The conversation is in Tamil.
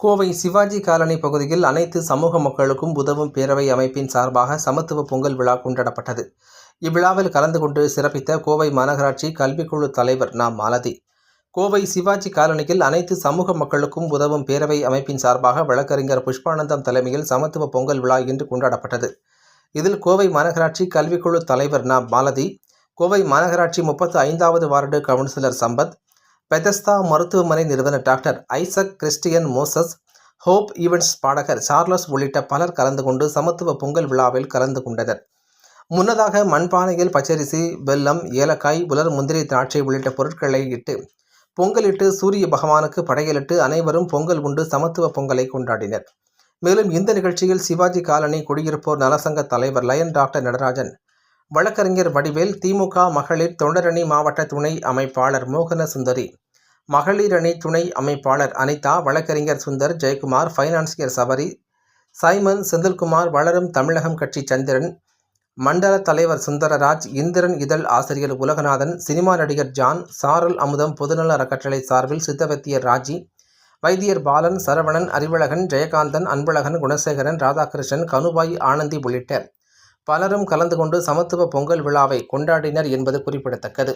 கோவை சிவாஜி காலனி பகுதியில் அனைத்து சமூக மக்களுக்கும் உதவும் பேரவை அமைப்பின் சார்பாக சமத்துவ பொங்கல் விழா கொண்டாடப்பட்டது. இவ்விழாவில் கலந்து கொண்டு சிறப்பித்த கோவை மாநகராட்சி கல்விக்குழு தலைவர் நா. மாலதி. கோவை சிவாஜி காலனியில் அனைத்து சமூக மக்களுக்கும் உதவும் பேரவை அமைப்பின் சார்பாக வழக்கறிஞர் புஷ்பானந்தம் தலைமையில் சமத்துவ பொங்கல் விழா இன்று கொண்டாடப்பட்டது. இதில் கோவை மாநகராட்சி கல்விக்குழு தலைவர் நா. மாலதி கோவை மாநகராட்சி முப்பத்து ஐந்தாவது வார்டு கவுன்சிலர் சம்பத் பெதஸ்தா மருத்துவமனை நிறுவனர் doctor Isaac Christian Moses Hope Events பாடகர் சார்லஸ் உள்ளிட்ட பலர் கலந்து கொண்டு சமத்துவ பொங்கல் விழாவில் கலந்து கொண்டனர். முன்னதாக மண்பானையில் பச்சரிசி வெல்லம் ஏலக்காய் உலர் முந்திரி திராட்சை உள்ளிட்ட பொருட்களை இட்டு பொங்கலிட்டு சூரிய பகவானுக்கு படையலிட்டு அனைவரும் பொங்கல் உண்டு சமத்துவ பொங்கலை கொண்டாடினர். மேலும் இந்த நிகழ்ச்சியில் சிவாஜி காலனி குடியிருப்போர் நலசங்க தலைவர் லயன் டாக்டர் நடராஜன் வழக்கறிஞர் வடிவேல் திமுக மகளிர் தொண்டரணி மாவட்ட துணை அமைப்பாளர் மோகன சுந்தரி மகளிர் அணி துணை அமைப்பாளர் அனிதா வழக்கறிஞர் சுந்தர் ஜெயக்குமார் ஃபைனான்சியர் சபரி சைமன் செந்தில்குமார் வளரும் தமிழகம் கட்சி சந்திரன் மண்டல தலைவர் சுந்தரராஜ் இந்திரன் இதழ் ஆசிரியர் உலகநாதன் சினிமா நடிகர் ஜான் சாரல் அமுதம் பொதுநல அறக்கட்டளை சார்பில் சித்தவத்தியர் ராஜி வைத்தியர் பாலன் சரவணன் அறிவழகன் ஜெயகாந்தன் அன்பழகன் குணசேகரன் ராதாகிருஷ்ணன் கனுபாய் ஆனந்தி உள்ளிட்ட பலரும் கலந்து கொண்டு சமத்துவ பொங்கல் விழாவை கொண்டாடினர் என்பது குறிப்பிடத்தக்கது.